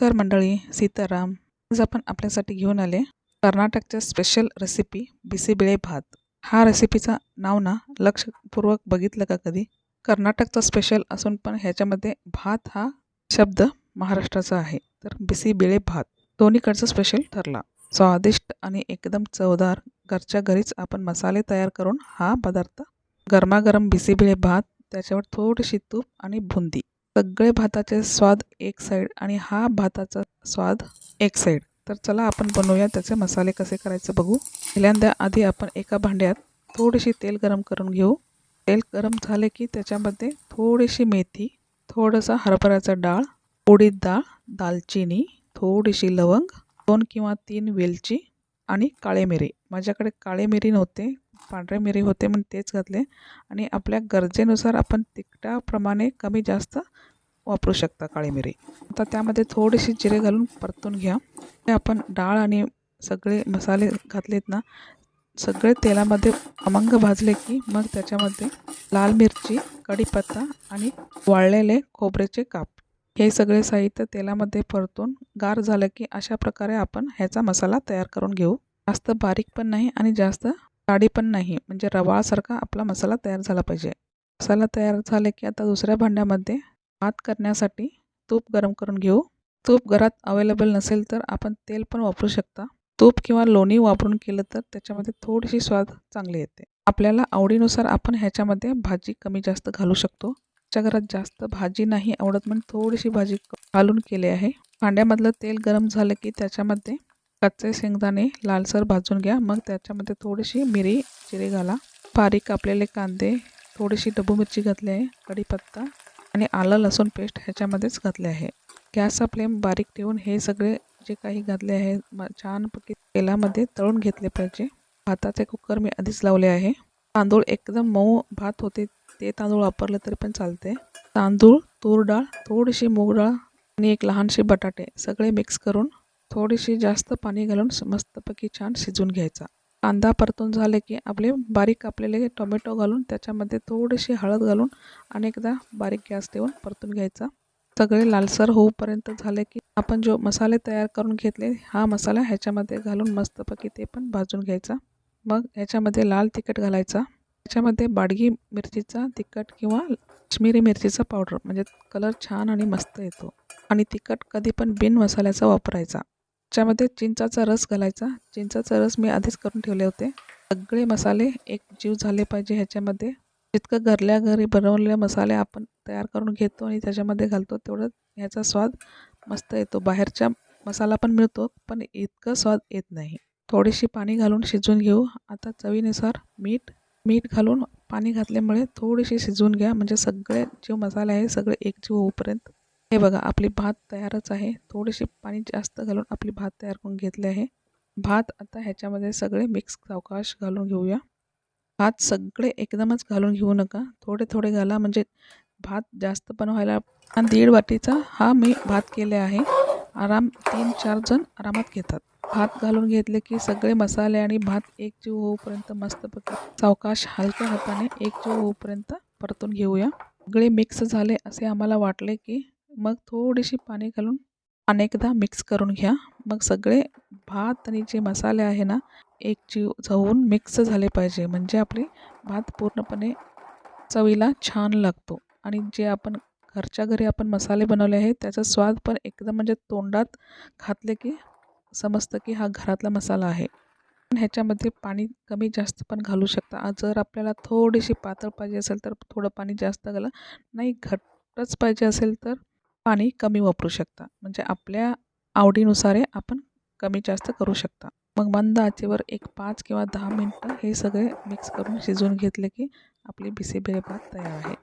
नमस्कार मंडळी सीताराम. आज आपण आपल्यासाठी घेऊन आले कर्नाटकच्या स्पेशल रेसिपी बिसीबिळे भात. हा रेसिपीचा नाव ना लक्षपूर्वक बघितलं का कधी? कर्नाटकचा स्पेशल असून पण ह्याच्यामध्ये भात हा शब्द महाराष्ट्राचा आहे. तर बिसीबिळे भात. दोन्हीकडचा स्पेशल ठरला. स्वादिष्ट आणि एकदम चवदार घरच्या घरीच आपण मसाले तयार करून हा पदार्थ गरमागरम बिसीबिळे भात त्याच्यावर थोडीशी तूप आणि बुंदी सगळे भाताचे स्वाद एक साईड आणि हा भाताचा स्वाद एक साईड तर चला आपण बनवूया त्याचे मसाले कसे करायचे बघू. पहिल्यांदा आधी आपण एका भांड्यात थोडीशी तेल गरम करून घेऊ. तेल गरम झाले की त्याच्यामध्ये थोडीशी मेथी थोडंसं हरभऱ्याचा डाळ उडीद डाळ दालचिनी थोडीशी लवंग दोन किंवा तीन वेलची आणि काळे मिरी. माझ्याकडे काळे मिरी नव्हते पांढरे मिरी होते म्हणून तेच घातले. आणि आपल्या गरजेनुसार आपण तिखटाप्रमाणे कमी जास्त वापरू शकता काळी मिरी. आता त्यामध्ये थोडीशी जिरे घालून परतून घ्या. ते आपण डाळ आणि सगळे मसाले घातलेत ना सगळे तेलामध्ये अमंग भाजले की मग त्याच्यामध्ये लाल मिरची कढीपत्ता आणि वाळलेले खोबऱ्याचे काप. हे सगळे साहित्य तेलामध्ये परतून गार झालं की अशा प्रकारे आपण ह्याचा मसाला तयार करून घेऊ. जास्त बारीक पण नाही आणि जास्त जाडी पण नाही म्हणजे रवाळसारखा आपला मसाला तयार झाला पाहिजे. मसाला तयार झाले की आता दुसऱ्या भांड्यामध्ये भात करण्यासाठी तूप गरम करून घेऊ. तूप घरात अवेलेबल नसेल तर आपण तेल पण वापरू शकता. तूप किंवा लोणी वापरून केलं तर त्याच्यामध्ये थोडीशी स्वाद चांगली येते. आपल्याला आवडीनुसार आपण ह्याच्यामध्ये भाजी कमी जास्त घालू शकतो. आमच्या घरात जास्त भाजी नाही आवडत म्हणून थोडीशी भाजी घालून केली आहे. भांड्यामधलं तेल गरम झालं की त्याच्यामध्ये कच्चे शेंगदाणे लालसर भाजून घ्या. मग त्याच्यामध्ये थोडीशी मिरी जिरे घाला. बारीक कापलेले कांदे थोडीशी डबू मिरची घातली आहे. कढीपत्ता आणि आलं लसूण पेस्ट ह्याच्यामध्येच घातले आहे. गॅसचा फ्लेम बारीक ठेवून हे सगळे जे काही घातले आहे छानपैकी तेलामध्ये तळून घेतले पाहिजे. भाताचे कुकर मी आधीच लावले आहे. तांदूळ एकदम मऊ भात होते ते तांदूळ वापरले तरी पण चालते. तांदूळ तूर डाळ थोडीशी मूग डाळ आणि एक लहानशी बटाटे सगळे मिक्स करून थोडीशी जास्त पाणी घालून मस्तपैकी छान शिजून घ्यायचा. कांदा परतून झाले की आपले बारीक कापलेले टोमॅटो घालून त्याच्यामध्ये थोडीशी हळद घालून अनेकदा बारीक गॅस ठेवून परतून घ्यायचा. सगळे लालसर होऊपर्यंत झाले की आपण जो मसाले तयार करून घेतले हा मसाला ह्याच्यामध्ये घालून मस्तपैकी ते पण भाजून घ्यायचा. मग ह्याच्यामध्ये लाल तिखट घालायचा. ह्याच्यामध्ये बाडगी मिरचीचा तिखट किंवा काश्मीरी मिरचीचा पावडर म्हणजे कलर छान आणि मस्त येतो. आणि तिखट कधी पण बिन मसाल्याचा वापरायचा. त्याच्यामध्ये चिंचाचा रस घालायचा. चिंचाचा रस मी आधीच करून ठेवले होते. सगळे मसाले एक जीव झाले पाहिजे ह्याच्यामध्ये. जितकं घरल्या घरी बनवलेले मसाले आपण तयार करून घेतो आणि त्याच्यामध्ये घालतो तेवढं ह्याचा स्वाद मस्त येतो. बाहेरच्या मसाला पण मिळतो पण इतकं स्वाद येत नाही. थोडीशी पाणी घालून शिजवून घेऊ. आता चवीनुसार मीठ मीठ घालून पाणी घातल्यामुळे थोडीशी शिजवून घ्या. म्हणजे सगळे जे मसाले आहे सगळे एकजीव होऊपर्यंत हे बघा आपली भात तयारच आहे. थोडीशी पाणी जास्त घालून आपली भात तयार करून घेतले आहे. भात आता ह्याच्यामध्ये सगळे मिक्स सावकाश घालून घेऊया. भात सगळे एकदमच घालून घेऊ नका. थोडे थोडे घाला म्हणजे भात जास्त पण व्हायला आणि दीड वाटीचा हा मी भात केले आहे. आराम तीन चार जण आरामात घेतात. भात घालून घेतले की सगळे मसाले आणि भात एकजीव होऊपर्यंत मस्तपैकी सावकाश हलक्या हाताने एकजीव होऊपर्यंत परतून घेऊया. सगळे मिक्स झाले असे आम्हाला वाटले की मग थोडीशी पाणी घालून अनेकदा मिक्स करून घ्या. मग सगळे भात आणि जे मसाले आहे ना एक जीव मिक्स झाले पाहिजे. म्हणजे आपले भात पूर्णपणे चवीला छान लागतो. आणि जे आपण घरच्या घरी आपण मसाले बनवले आहेत त्याचा स्वाद पण एकदम म्हणजे तोंडात घातले की समजतं की हा घरातला मसाला आहे. पण ह्याच्यामध्ये पाणी कमी जास्त पण घालू शकता. जर आपल्याला थोडीशी पातळ पाहिजे असेल तर थोडं पाणी जास्त घाला. नाही घट्टच पाहिजे असेल तर पाणी कमी वापरू शकता. म्हणजे आपल्या आवडीनुसार आपण कमी जास्त करू शकता. मग मंद आचेवर एक पाच किंवा दहा मिनटं हे सगळे मिक्स करून शिजवून घेतले की आपली बिसेबिरे भात तयार आहे.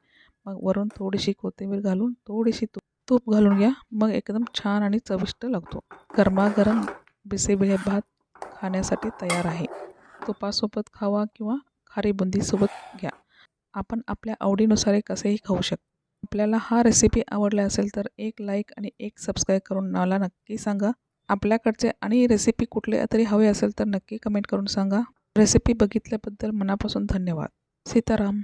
मग वरून थोडीशी कोथिंबीर घालून थोडीशी तूप तूप घालून घ्या. मग एकदम छान आणि चविष्ट लागतो. गरमागरम बिसीबेळे भात खाण्यासाठी तयार आहे. तुपासोबत खावा किंवा खारी बुंदीसोबत घ्या. आपण आपल्या आवडीनुसार कसेही खाऊ शकतो. आपल्याला हा रेसिपी आवडला असेल तर एक लाईक आणि एक सबस्क्राईब करून मला नक्की सांगा. आपल्याकडचे आणि रेसिपी कुठले तरी हवे असेल तर नक्की कमेंट करून सांगा. रेसिपी बघितल्याबद्दल मनापासून धन्यवाद. सीताराम.